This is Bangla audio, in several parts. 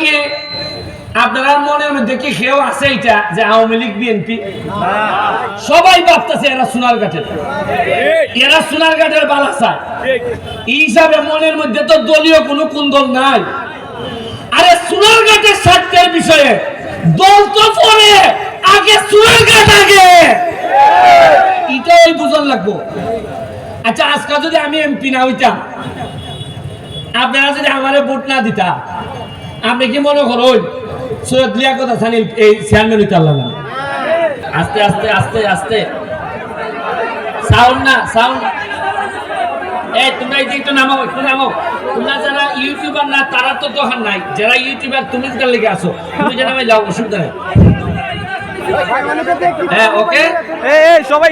কি? আছে এটা, যে আওয়ামী লীগ, বিএনপি। সবাই ভাবতেছে এরা সোনার এরা সোনার বালাসা। এই হিসাবে মনের মধ্যে তো দলীয় কোনো কুন্দল নাই। আরে সোনার স্বার্থের বিষয়ে দল তো পরে আগে সোনার ঘাট আগে। এটাই বুঝন লাগবো। আচ্ছা আজকে যদি আমি এমপি না হইতাম, আপনারা যদি আমারে ভোট না দিতা আপনি কি মনে করুন? সৈয়দ লিয়াকত হাসান এই চেয়ারম্যান হইতে না আস্তে আস্তে আস্তে আস্তে। সাউন্ড না সাউন্ড। এই তোমরা এই একটু নামাও একটু নামাও। তোমরা যারা ইউটিউবার না তারা তো দোকান নাই। যারা ইউটিউবার তুমি তার লেগে আসো তুমি যেন আমি যাও অসুবিধা নেই। হ্যাঁ ওকে? সবাই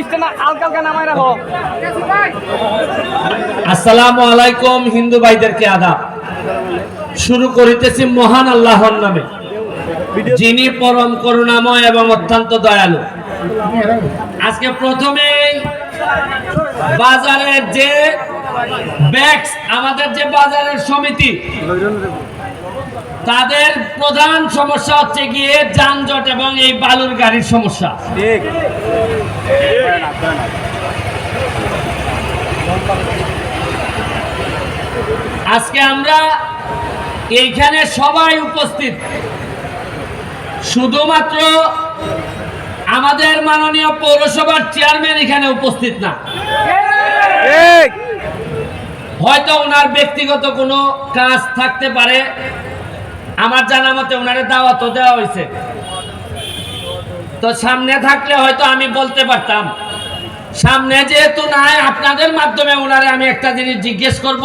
আসসালামু আলাইকুম হিন্দু ভাইদেরকে আদাব। শুরু করিতেছি মহান আল্লাহর নামে। যিনি পরম করুণাময় এবং অত্যন্ত দয়ালু। আজকে প্রথমে বাজারের যে ব্যাগস, আমাদের যে বাজারের সমিতি, তাদের প্রধান সমস্যা হচ্ছে গিয়ে যানজট এবং এই বালুর গাড়ির সমস্যা। আজকে আমরা এইখানে সবাই উপস্থিত। শুধুমাত্র আমাদের মাননীয় পৌরসভার চেয়ারম্যান এখানে উপস্থিত না। হয়তো ওনার ব্যক্তিগত কোনো কাজ থাকতে পারে। আমার জানা মতে ওনারে দাওয়াতও দেওয়া হয়েছে। তো সামনে থাকলে হয়তো আমি বলতে পারতাম। সামনে যেহেতু নাই আপনাদের মাধ্যমে ওনারে আমি একটা জিনিস জিজ্ঞেস করব।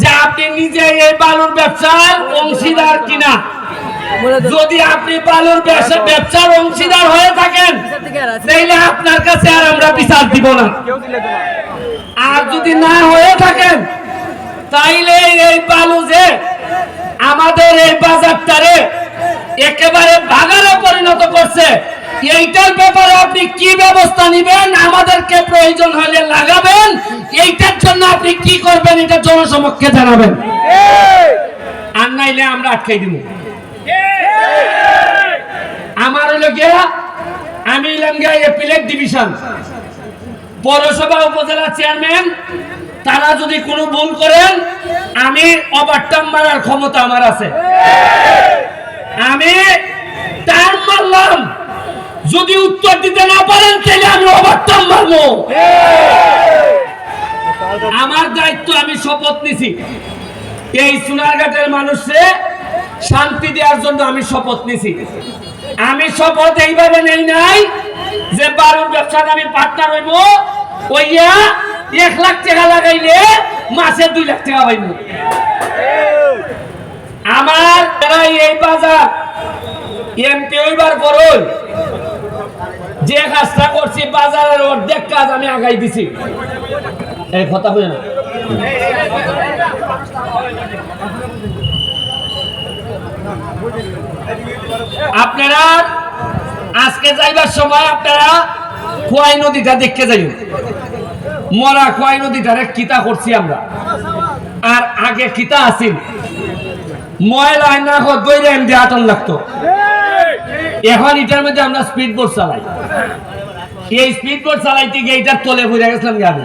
যে আপনি নিজে এই বালুর ব্যবসার অংশীদার কিনা? যদি আপনি বালুর ব্যবসা ব্যবসার অংশীদার হয়ে থাকেন তাইলে আপনার কাছে আর আমরা বিচার দিব না। আর যদি না হয়ে থাকেন তাইলে এই বালু যে আমাদের এই বাজারটারে একেবারে বাগানে পরিণত করছে এইটার ব্যাপারে আপনি কি ব্যবস্থা নেবেন? আমাদেরকে প্রয়োজন হলে লাগাবেন। এইটার জন্য আপনি কি করবেন? এটা জনসমক্ষে জানাবেন। আর নাইলে আমরা আটকাই দিব। আমার হলো গিয়া, আমি এলাম গিয়া এপিলেট ডিভিশন পৌরসভা উপজেলা চেয়ারম্যান তারা যদি কোনো ভুল করেন, আমি ওভারটার্ম মারার ক্ষমতা আমার আছে। আমি টার্ম মারলাম। যদি উত্তর দিতে না পারেন, তাহলে আমি ওভারটার্ম মারবো। আমার দায়িত্ব, আমি শপথ নিছি। এই সোনারঘাটের মানুষে শান্তি দেওয়ার জন্য আমি শপথ নিছি। আমি শপথ এইভাবে নেই নাই যে বারুর ব্যবসাতে আমি পার্টনার হইব। ওইয়া এক লাখ টাকা লাগাইলে মাসে দুই লাখ টাকা পাইব। আমার এই বাজার এমপি হইবার পরই যে কাজটা করছি বাজারের অর্ধেক কাজ আমি আগাই দিছি। এই কথা হয়ে না। আপনারা আজকে যাইবার সময় আপনারা খোয়াই নদীটা দেখতে যাই মরা খোয়াই নদীটারে কিতা করছি আমরা। আর আগে কিতা আছিল? ময়লা না হোক দইরে এমনি আটন লাগতো। এখন এটার মধ্যে আমরা স্পিড বোট চালাই। এই স্পিড বোট চালাইতে গিয়ে এটার তলে বইরা গেছিলাম গাড়ি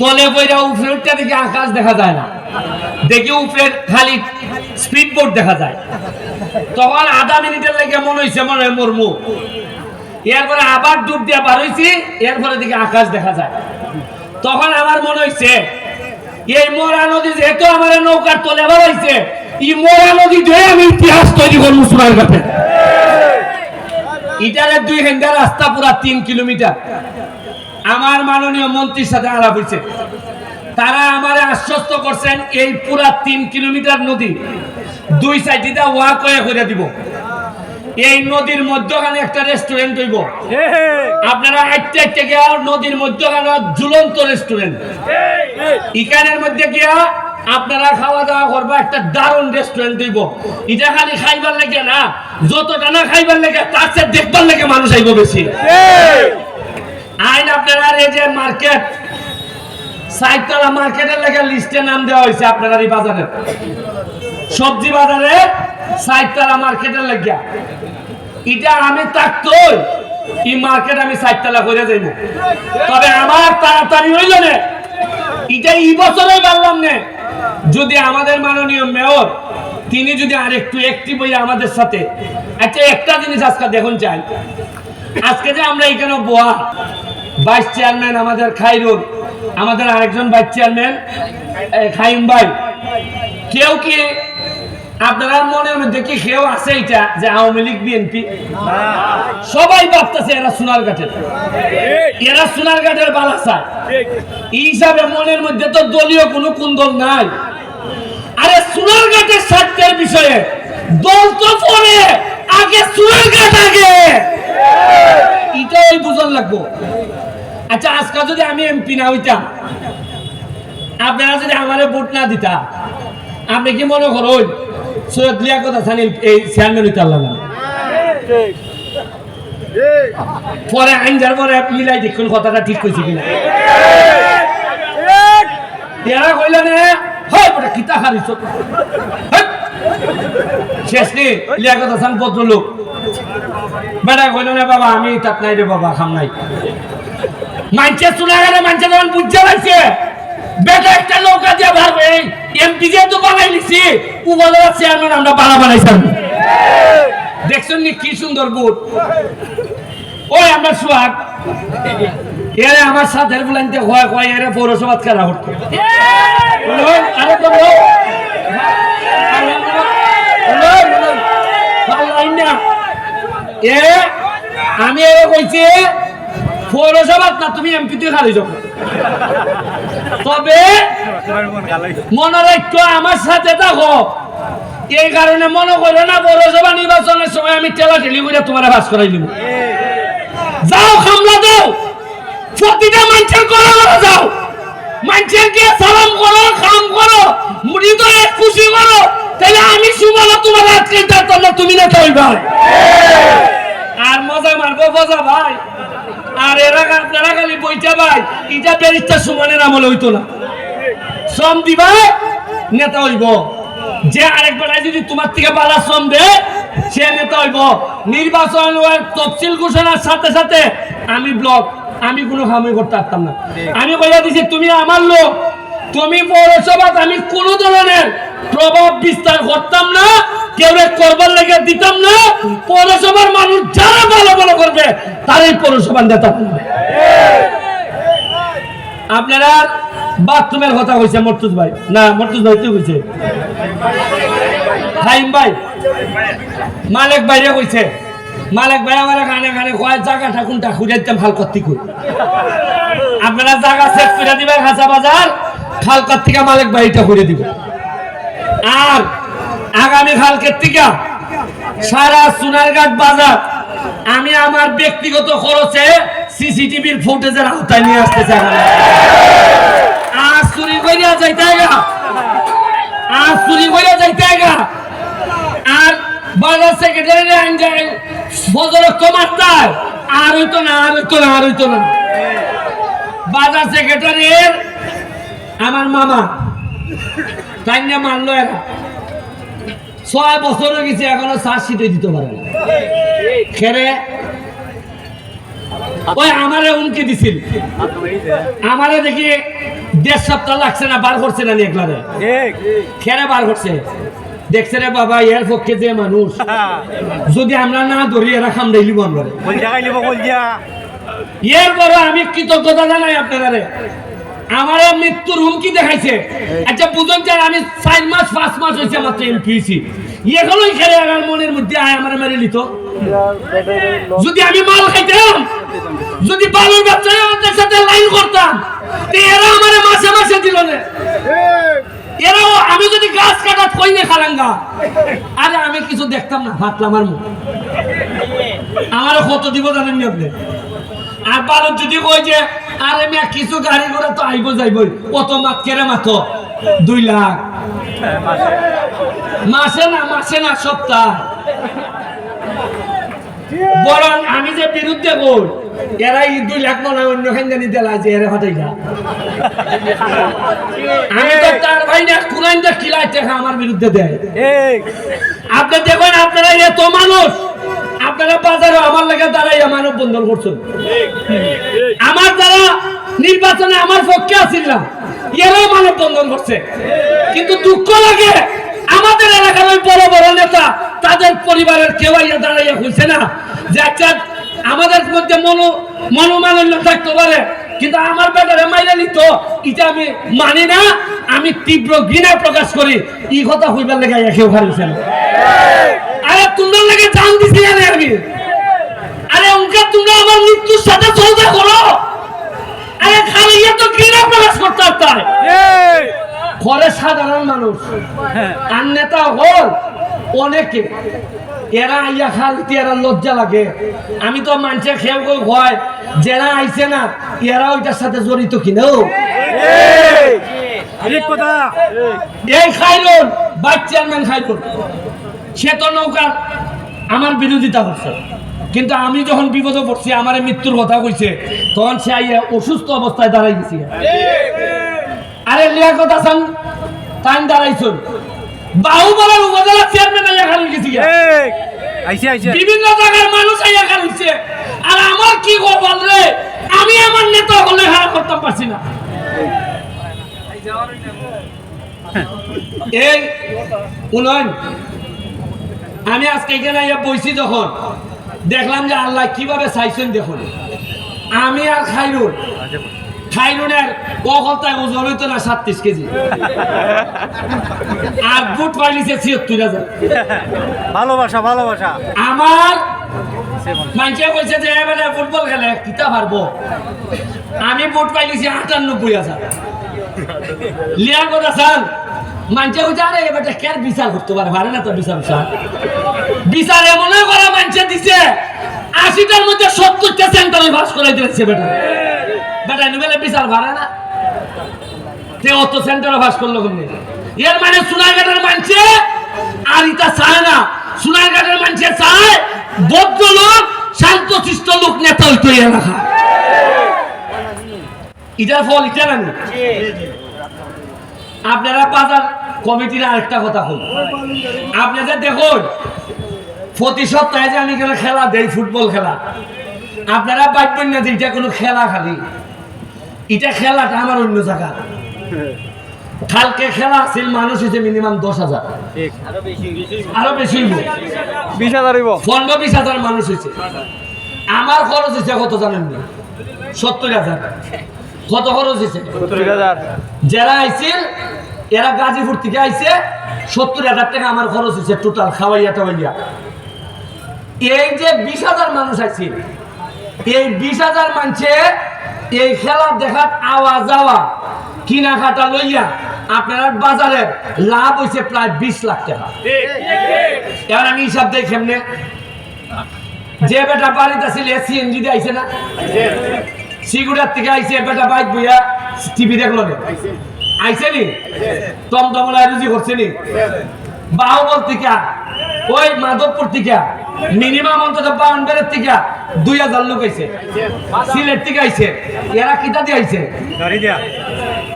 তলে বইরা উপরে উঠতে দেখি আকাশ দেখা যায় না। দেখি উপরে খালি স্পিড বোট দেখা যায়। তখন আধা মিনিটের লেগে মনে হয়েছে মনে হয় মরমু এরপরে আবার ডুব দিয়ে বার হয়েছি এরপরে দিকে আকাশ দেখা যায়। তখন আমার মনে হয়েছে এই মোরা নদী যেহেতু আমার নৌকার তলে বার হয়েছে এই মোরা নদী ধরে আমি ইতিহাস তৈরি করব সোনার কাছে। ইটারে দুই ঘণ্টা রাস্তা পুরা তিন কিলোমিটার। আমার মাননীয় মন্ত্রীর সাথে আলাপ হয়েছে তারা আমারে আশ্বস্ত করছেন এই পুরা তিন কিলোমিটার নদী দুই সাইডে দা ওয়া কয়ে করে দিব। এই নদীর মধ্যখানে একটা রেস্টুরেন্ট হইব। আপনারা আটটা আটটা গিয়া নদীর মধ্যখানে ঝুলন্ত রেস্টুরেন্ট ইকানের মধ্যে গিয়া আপনারা খাওয়া দাওয়া করব একটা দারুণ রেস্টুরেন্ট দিব এটা খালি খাইবার লেগে না যতটা না খাইবার লেগে তার চেয়ে দেখবার লেগে মানুষ আইব বেশি। আইন আপনারা এই যে মার্কেট সাইতলা মার্কেটের লেগে লিস্টে নাম দেওয়া হয়েছে আপনারা এই বাজারে। সবজি বাজারে সাইতলা মার্কেটের লেগে। এটা আমি থাকতোই এই মার্কেট আমি সাইতলা করে যাইব। তবে আমার তাড়াতাড়ি হইল না। এটা এই বছরই পারলাম না। যদি আমাদের মাননীয় মেয়র, তিনি যদি আর একটু একটি বই আমাদের সাথে আচ্ছা একটা জিনিস আজকে দেখুন চাই। আজকে যে আমরা এখানে বোয়া ভাইস চেয়ারম্যান আমাদের খাইরুল, আমাদের আরেকজন ভাইস চেয়ারম্যান খাইম ভাই। কেউ কি আপনারা মনের মধ্যে কি কেউ আছে এটা, যে আওয়ামী লীগ, বিএনপি? সবাই ভাবতেছে এরা সোনার ঘাটের এরা সোনার ঘাটের বালাসা এই হিসাবে মনের মধ্যে তো দলীয় কোনো কুন্দল নাই। আরে সোনার ঘাটের স্বার্থের বিষয়ে। দল তো পরে আগে সোনার ঘাট আগে। এটাই বুঝন লাগবো। আচ্ছা আজকে যদি আমি এমপি না হইতাম, আপনারা যদি আমারে ভোট না দিতা, আপনি কি মনে করুন, সৈয়দ লিয়াকত হাসান এই চেয়ারম্যান হইতে না? পরে আইন যার পরে মিলাই দেখুন কথাটা ঠিক কইছি কিনা। এরা কইলেন হয় বড় কিতা হারিছ শেষ নে লিয়াকত হাসান ভদ্রলোক। বেটা কইলেন বাবা, আমি তাত নাই রে, বাবা, খাম নাই। মানছে শোনা গেলে মানছে যখন বুঝতে পারছে বেটা একটা নৌকা দিয়ে ভারবে এমপি যে তো বানাই লিছি উপজেলা চেয়ারম্যান আমরা বানা বানাইছি দেখছেন নি কি সুন্দর বুট? ওই আমরা সোহাগ। এরে আমার সাথে বলাইতে হয় হয়, এরে পৌরসভা খেলা করতো। আরে তো। এ, আমি এরে কইছি, পৌরসভাত না, তুমি এমপি তুই খালি যাব তবে মনে রাখতো আমার সাথে থাকো। এই কারণে মনে করো না, পৌরসভা নির্বাচনের সময় আমি টেলা টেলি করে তোমার বাস করাই দিব। যাও, খামলা দাও প্রতিটা মানুষের করো করো যাও। মানুষের গিয়ে সালাম করো কাম করো, হৃদয়ে খুশি করো। তাহলে আমি সুবল তোমার আজকে তার না, তুমি না কই ভাই। আর মজা মারবো, মজা ভাই। আর এরা আপনারা খালি বইটা ভাই এটা বেরিস্টার সুমনের আমলে হইতো না। শ্রম দিবা, নেতা হইব। যে আরেকবার যদি তোমার থেকে বালা শ্রম দে, সে নেতা হইব। নির্বাচন তফসিল ঘোষণার সাথে সাথে আমি ব্লক আমি কোনো কামই করতে পারতাম না। আমি কইয়া দিছি তুমি আমার লোক তুমি পৌরসভাত আমি কোনো ধরনের প্রভাব বিস্তার করতাম না কেউ করবার লেগে দিতাম না পৌরসভার মানুষ যারা ভালো ভালো করবে তারাই পৌরসভার নেতা আপনারা বাথরুমের কথা কইছে মর্তুজ ভাই। না মর্তুজ ভাই তুই কইছে? হাইম ভাই মালিক ভাইরে কইছে। মালিক ভাই আমার কানে কানে কয় জায়গা কোনটা খুঁজে দিতাম খাল করতে কই? আপনারা জায়গা সেট করে দিবেন খাঁচা বাজার খাল থেকে মালিক ভাইটা করে দিব। আর আগামী কালকের থেকে সারা সোনারঘাট বাজার আমি আমার ব্যক্তিগত খরচে সিসিটিভির ফুটেজের আওতায় নিয়ে আসতে চাই আর চুরি করিয়া যাইতে আর চুরি করিয়া যাইতে আর বাজার সেক্রেটারি আইন আর হইতো না আর হইতো না আর হইতো না। বাজার সেক্রেটারির আমার মামা। তাই না মানলো এরা। ছয় বছর হয়ে গেছে এখনও চার্জশিটে দিতে পারে না। খেরে ওই আমারে উনকে দিছিল। আমারে দেখি দেড় সপ্তাহ লাগছে না বার করছে না একলারে। খেরে বার করছে। দেখছে রে বাবা এর পক্ষে যে মানুষ। যদি আমরা না ধরি এরা খামড়াইলিব আমরা। এর বড় আমি কৃতজ্ঞতা জানাই আপনারা রে আমার মৃত্যুর হুমকি দেখাইছে। আচ্ছা বুঝুন যে আমি চার মাস পাঁচ মাস হয়েছে মাত্র এমপি হয়েছি এখনোই খেলে আমার মনের মধ্যে আয় আমার মেরে নিত। যদি আমি মাল খাইতাম যদি বালুর ব্যবসায়ী সাথে লাইন করতাম তো এরা আমার মাসে মাসে দিল না। এরাও আমি যদি গাছ কাটা না আরে আমি কিছু দেখতাম না মুখ। আমারও কত দিব জানেন আপনি আর বারো যদি কই যে, আরে মিয়া, কিছু গাড়ি ঘোড়া তো আইব যাইবই। কত মাত কেরে মাতো দুই লাখ। মাসে না মাসে না, সপ্তাহ। বরং আমি যে বিরুদ্ধে বল এরা এই দুই লাখ মনে অন্য দেলা যে এরা ফাটাইলা আমি তো তার ভাই না কুরাইন দা কিলাই আমার বিরুদ্ধে দেয়। আপনি দেখুন আপনারা এত মানুষ আপনারা বাজারে আমার লেগে দাঁড়াই মানব বন্ধন করছেন। আমার যারা নির্বাচনে আমার পক্ষে আসিলাম এরাও মানব বন্ধন করছে। কিন্তু দুঃখ লাগে আমাদের এলাকার ওই বড় বড় নেতা তাদের পরিবারের কেউ দাঁড়াইয়া হয়েছে না। যে একটা আমাদের মধ্যে মনো মনোমালিন্য থাকতে পারে। কিন্তু আমার ব্যাপারে মাইনে নিত এটা আমি মানি না আমি তীব্র ঘৃণা প্রকাশ করি। এই কথা হইবার লেগে কেউ হারিয়েছে আরে তোমরা লাগে জান দিছি আরে আমি। আরে উনকা তোমরা আমার মৃত্যুর সাথে চলতে করো। আরে খালি ইয়ে তো ঘৃণা প্রকাশ করতে পারতাম ঠিক ঘরে সাধারণ মানুষ। আর নেতা হল অনেকে এরা আইয়া খালতে এরা লজ্জা লাগে। আমি তো মানুষের খেয়াল করে হয় যারা আইছে না এরা ওইটার সাথে জড়িত কিনেও কথা? এই খাইলুন ভাইস চেয়ারম্যান খাইলুন। সে তো নৌকার আমার বিরোধিতা করছে। কিন্তু আমি যখন বিপদে পড়ছি আমার মৃত্যুর কথা কইছে তখন সে আইয়া অসুস্থ অবস্থায় দাঁড়াই গেছি। আরে। লিয়াকত হাসান টাইম দাঁড়াইছুন। বাহুবলের উপজেলা চেয়ারম্যান আইয়া খালি গেছি বিভিন্ন জায়গার মানুষ আইয়া খালিছে আর আমার কি কপাল রে? আমি আমার নেতা হলে খারাপ করতে পারছি না। এই উন্নয়ন আমি আজকে এখানে আইয়া বইছি যখন দেখলাম যে আল্লাহ কীভাবে চাইছেন দেখুন। আমি আর খাইরুল খাইরুনের কখলতায় ওজন হইতো না সাতত্রিশ কেজি। আর বুট পাইলিছে ছিয়াত্তর হাজার। ভালোবাসা ভালোবাসা। আমার মানুষে কইছে যে এবারে ফুটবল খেলে কিতা পারব? আমি ভোট পাইলিছি আটানব্বই হাজার। লিয়া কথা স্যার মানুষে কইছে আরে এবারে কেন বিচার করতে পারে? পারে না তো বিচার স্যার। বিচার এমন করা মানুষে দিছে আশিটার মধ্যে সত্তরটা সেন্টারে ভাস করাই দিয়েছে বেটা। বেটা নিবেলে বিচার পারে না। তে অত সেন্টারে ভাস করল এর মানে সোনারঘাটের মানছে আর ইটা চায় না। সোনারঘাটের মানছে চায় বদ্ধ লোক লোক, নেতা হইতো ইটার ফল ইটা না আপনারা বাজার কমিটির আরেকটা কথা হল আপনাদের দেখুন, প্রতি সপ্তাহে যে আমি এখানে খেলা দেই, ফুটবল খেলা, আপনারা বাইবেন না যে এটা কোনো খেলা খালি। এটা খেলাটা আমার অন্য জায়গা। কালকে খেলা আছিল মানুষ হয়েছে মিনিমাম দশ হাজার। আরও বেশি বিশ হাজার পনেরো বিশ হাজার মানুষ হয়েছে আমার খরচ হয়েছে কত জানেন না? সত্তর হাজার। কত খরচ হয়েছে যারা আইছিল এরা গাজীপুর থেকে আইছে সত্তর হাজার টাকা আমার খরচ হয়েছে টোটাল খাওয়াইয়া টাওয়াইয়া। এই যে বিশ হাজার মানুষ আছে এই বিশ হাজার মানুষে এই খেলা দেখার আওয়া যাওয়া কিনা খাটা লইয়া আপনার বাজারে লাভ হয়েছে প্রায় বিশ লাখ টাকা। এবার আমি হিসাব দেই কেমনে? যে বেটা বাড়িতে আছিল সিএনজি দিয়ে আইছে না? সিগুড়ার থেকে আইছে বেটা বাইক বইয়া টিভি দেখল না? আইছে নি? টমটমলা রুজি করছে নি? বাহুবল থেকে, ওই মাধবপুর থেকে, মিনিমাম অন্তত বাউন্ডারের থেকে দুই হাজার লোক আইছে। সিলেট থেকে আইছে। এরা কিতা দিয়ে আইছে? দিয়া।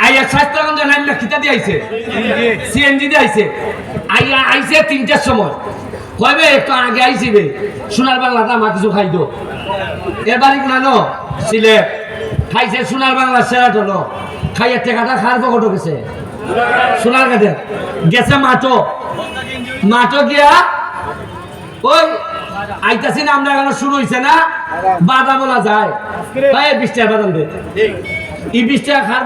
আইয়া স্বাস্থ্যগঞ্জ নাইলে কিতা দিয়ে আইছে? সিএনজি দিয়ে আইছে। আইয়া আইছে তিনটার সময়। কইবে একটু আগে আইছিবে সোনার বাংলাটা আমার কিছু খাইতো এবারই কোনা ন সিলেট খাইছে সোনার বাংলা সেরাটো ন খাইয়া টেকাটা খার পকটো গেছে। সোনার কাটে গেছে মাটো মাটো গিয়া ওই আইতাছি না আমরা এখন শুরু হইছে না? বাদামলা যায়। ভাই বিশ টাকা বাদাম দে। খার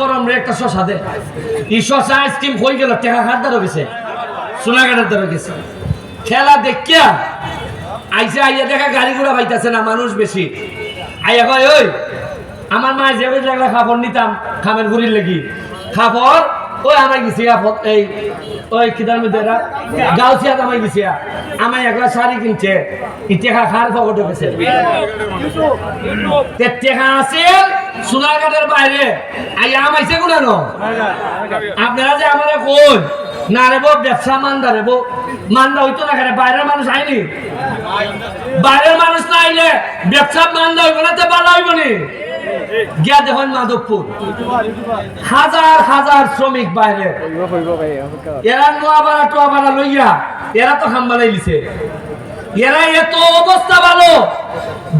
গরম দে। গেল গেছে খেলা দেখিয়া আইসে আইয়া দেখা গাড়ি ঘোড়া পাইতেছে না, মানুষ বেশি। আইয়া কয়, ওই, আমার মায়ের যে লাগলে খাবার নিতাম, খামের ঘুরির লেগি। খাবার ওই আমার গেছি আপদ এই ওই কিদার মধ্যে এরা গাউসিয়া দামাই গেছি আমার একলা শাড়ি কিনছে ইটেখা খার পকেটে গেছে। টেকা আছে সোনারঘাটের বাইরে আই আমাইছে গুণানো আপনারা যে আমার কোন না রে বউ, ব্যবসা মান্দা রে বউ। মান্দা হইতো না কেন? বাইরের মানুষ আইনি? বাইরের মানুষ না আইলে ব্যবসা মান্দা হইব না তো ভালো হইব নি? গিয়া দেখুন মাধবপুর। হাজার হাজার শ্রমিক বাইরে। এরা নোয়াবাড়া টোয়াবাড়া লইয়া, এরা তো হাম্বালাই লিছে। এরা এত অবস্থা ভালো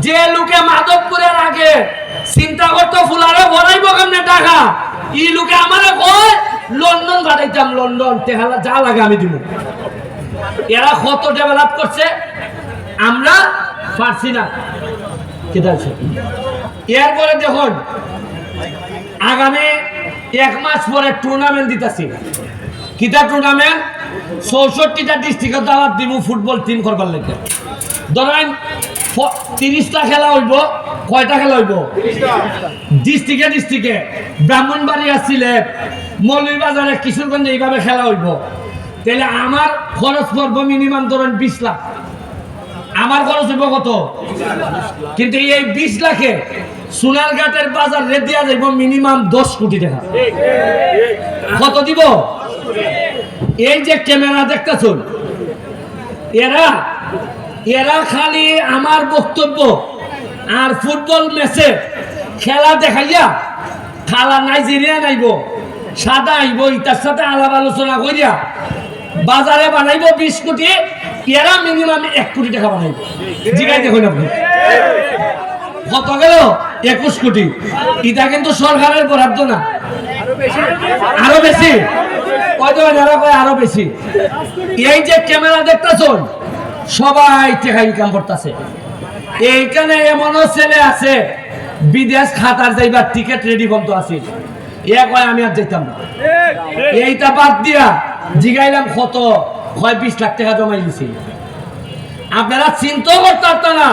যে লোকে মাধবপুরের আগে চিন্তা করতো, ফুলারে ভরাইব কেমনে টাকা? ই লোকে আমারে কয়, লন্ডন পাঠাইতাম, লন্ডন, তেহালা, যা লাগে আমি দিব এরা কত ডেভেলপ করছে, আমরা পারছি না। কেটে আছে এরপরে দেখুন, আগামী এক মাস পরে টুর্নামেন্ট দিতেছি। কিতা টুর্নামেন্ট চৌষট্টিটা ডিস্ট্রিক্টে দাওয়াত দিব ফুটবল টিম করবার লাগে। ধরেন তিরিশটা খেলা হইব, কয়টা খেলা হইব? ডিস্ট্রিক্টে ডিস্ট্রিক্টে ব্রাহ্মণবাড়িয়া সিলেট, মৌলভীবাজারে, কিশোরগঞ্জে এইভাবে খেলা হইব। তাহলে আমার খরচ পড়ব মিনিমাম ধরেন বিশ লাখ। আমার খরচ হইব কত? কিন্তু এই বিশ লাখে সোনারঘাটের বাজার রেট দিয়া যাইব মিনিমাম দশ কোটি টাকা। কত দিব? এই যে ক্যামেরা দেখতেছুন এরা এরা খালি আমার বক্তব্য আর ফুটবল ম্যাচে খেলা দেখাইয়া খালা নাইজেরিয়া নাইব সাদা আইব ইটার সাথে আলাপ আলোচনা করিয়া বাজারে বানাইব বিশ কোটি এরা মিনিমাম এক কোটি টাকা বানাইব। জিগাই দেখুন আপনি কত গেল? একুশ কোটি। এটা কিন্তু সরকারের বরাদ্দ না। আরও বেশি। আরও বেশি। এই যে ক্যামেরা দেখতেছুন সবাই টাকা ইনকাম করতেছে। এইখানে এমনও ছেলে আছে বিদেশ খাতার যাইবার টিকিট রেডি বন্ধ আছে। এ কয় আমি আর যেতাম না। এইটা বাদ দিয়া জিগাইলাম কত? কয় বিশ লাখ টাকা জমাই দিছি। আপনারা চিন্তাও করতে পারতেন না।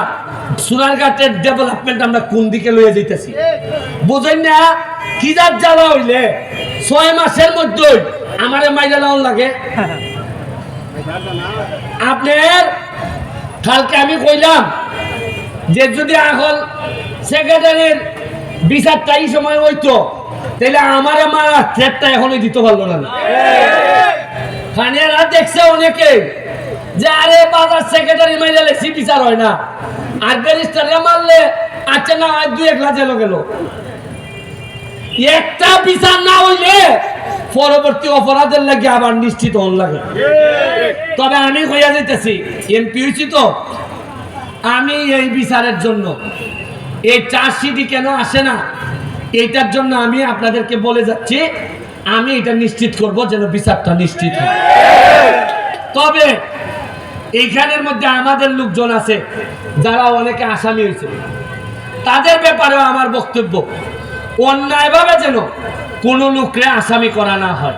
সোনারঘাটের ডেভেলপমেন্ট আমরা কোন দিকে লইয়া যাইতেছি? বুঝেন না কি যার জ্বালা হইলে? ছয় মাসের মধ্যে আমারে মাইরা লাউন লাগে। আপনার কালকে আমি কইলাম যে যদি এখন সেক্রেটারির বিচারটা এই সময় হইতো তাহলে আমারে মারা থ্রেটটা এখনই দিতে পারল না। খানিয়ারা দেখছে অনেকে। যে আরে বাজার সেক্রেটারি মাইলে লেসি বিচার হয় না। ব্যারিস্টারে মারলে আচ্ছা না দুই এক লাজে গেল। একটা বিচার না হইলে পরবর্তী অপরাধের লাগে আবার নিশ্চিত হন লাগে। তবে আমি কইয়া যাইতেছি, এমপি হয়েছি তো। আমি এই বিচারের জন্য, এই চার্জশিটই কেন আসে না, এইটার জন্য আমি আপনাদেরকে বলে যাচ্ছি, আমি এটা নিশ্চিত করব যেন বিচারটা নিশ্চিত হয়। তবে এইখানের মধ্যে আমাদের লোকজন আছে যারা অনেকে আসামি হয়েছে। তাদের ব্যাপারেও আমার বক্তব্য অন্যায়ভাবে যেন কোনো লোককে আসামি করা না হয়।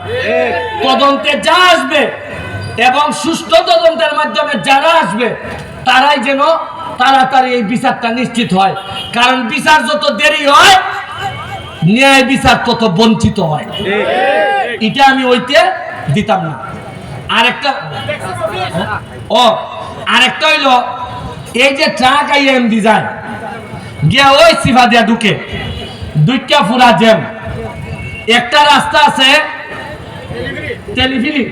তদন্তে যা আসবে এবং সুস্থ তদন্তের মাধ্যমে যারা আসবে তারাই যেন তাড়াতাড়ি এই বিচারটা নিশ্চিত হয়। কারণ বিচার যত দেরি হয় ন্যায় বিচার তত বঞ্চিত হয়। এটা আমি ওইতে দিতাম না। আরেকটা ও, আরেকটা হইল, এই যে ট্রাক আইএম ডিজাইন, গিয়া ওই সিফা দিয়া ঢুকে, দুইটা ফুরা জ্যাম। একটা রাস্তা আছে টেলিফিলি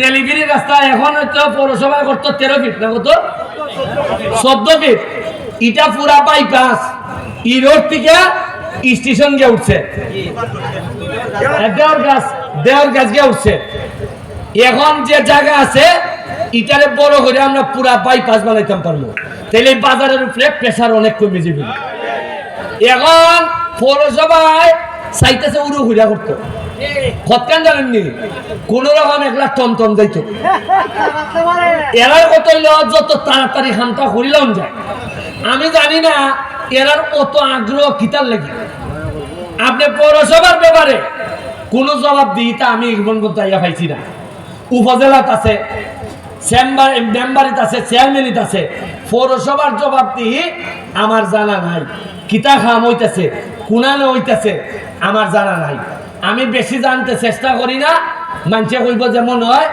টেলিফিলি রাস্তা, এখন হয়তো পৌরসভায় করতো তেরো ফিট, না চোদ্দ ফিট। ইটা পুরা বাইপাস ই রোড থেকে স্টেশন গিয়ে উঠছে। দেওয়ার গাছ দেওয়ার গাছ গিয়ে উঠছে। এখন যে জায়গা আছে, ইটারে বড় করে আমরা পুরা বাইপাস বানাইতাম পারব। তাহলে বাজারের উপরে প্রেসার অনেক কমে যাবে এখন পৌরসভায় উড়ু কতক্ষণ জানেননি কোন রকম কত যত তাড়াতাড়ি খানটা করিলাম যায়। আমি জানি না এরার অত আগ্রহ কিতার লাগে। আপনি পৌরসভার ব্যাপারে কোনো জবাব দিই তা আমি ইগমন করতে পাইছি না। উপজেলাত আছে, চেম্বার, মেম্বারিত আছে চেয়ারম্যানিত আছে। পৌরসভার জবাব দিই আমার জানা নাই। কিতা খাম হইতেছে, কুনানে হইতেছে, আমার জানা নাই। আমি বেশি জানতে চেষ্টা করি না মানুষে কইব যে মনে হয়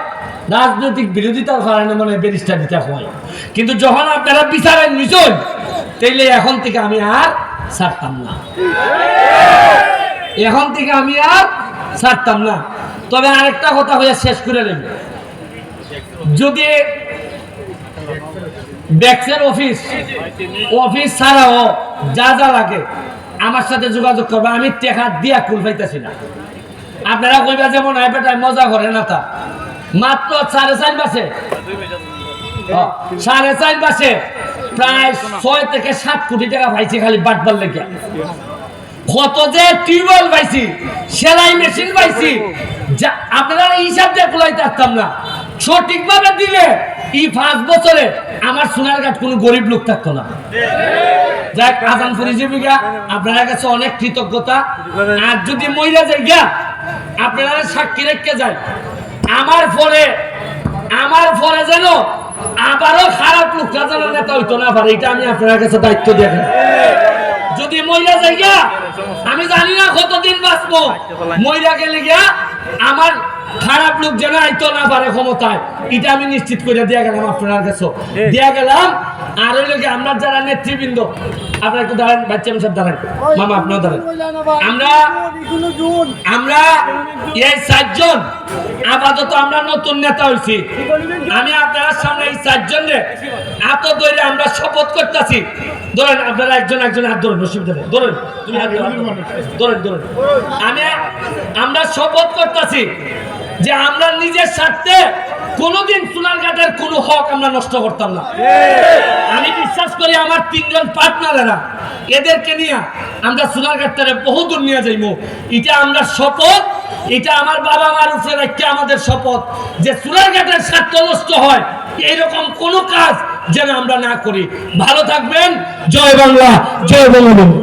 রাজনৈতিক বিরোধিতার কারণে মনে হয় ব্যারিস্টার দিতে হয়। কিন্তু যখন আপনারা বিচারেন নিচন, তাইলে এখন থেকে আমি আর ছাড়তাম না। এখন থেকে আমি আর ছাড়তাম না। তবে আরেকটা কথা হয়ে শেষ করে নেব যদি ব্যাক্সের অফিস অফিস ছাড়াও যা যা লাগে, আমার সাথে যোগাযোগ করবে, আমি টেকা দিয়া কুল পাইতেছি না। আপনারা কইবা যেমন আই বেটায় মজা করে না তা। মাত্র সাড়ে চার মাসে সাড়ে চার মাসে প্রায় ছয় থেকে সাত কোটি টাকা পাইছি খালি বাটবার লেগে কত যে টিউবওয়েল পাইছি, সেলাই মেশিন পাইছি, যা আপনারা হিসাব দিয়ে কুলাইতে পারতাম না। সঠিকভাবে দিলে এই পাঁচ বছরে আমার সোনার ঘাট কোনো গরিব লোক থাকতো না। যাক আজান জীবিকা আপনার কাছে অনেক কৃতজ্ঞতা। আর যদি মহিলা যাই গা আপনারা সাক্ষী রেখে যায় আমার ফলে আমার ফলে যেন আবারও খারাপ লোকরা যেন নেতা হইতো না পারে এটা আমি আপনার কাছে দায়িত্ব দেখেন যদি মহিলা যাই আমি জানি না কতদিন বাঁচবো। মহিলা গেলে গিয়া আমার খারাপ লোক যেন আইতো না পারে ক্ষমতায় এটা আমি নিশ্চিত করে দিয়া গেলাম আপনার কাছে। দিয়া গেলাম আর ওই লোকে আমরা যারা নেতৃবৃন্দ আপনারা একটু দাঁড়ান বাচ্চা সব দাঁড়ান। মামা আপনিও দাঁড়ান। আমরা আমরা এই চারজন আপাতত আমরা নতুন নেতা হয়েছি আমি আপনার সামনে এই চারজন রে এত ধরে আমরা শপথ করতেছি। ধরেন আপনারা একজন একজন হাত ধরেন অসুবিধা নেই ধরেন তুমি হাত ধরো, ধরেন ধরেন। আমি আমরা শপথ করতেছি যে আমরা নিজের স্বার্থে কোনোদিন সোনারঘাটের কোনো হক আমরা নষ্ট করতাম না। আমি বিশ্বাস করি আমার তিনজন পার্টনারেরা এদেরকে নিয়ে আমরা সোনারঘাটটারে বহু দূর নিয়ে যাইব এটা আমরা শপথ এটা আমার বাবা মার উপরে রাখতে আমাদের শপথ যে সোনারঘাটের স্বার্থ নষ্ট হয় এইরকম কোনো কাজ যেন আমরা না করি। ভালো থাকবেন জয় বাংলা জয় বঙ্গবন্ধু।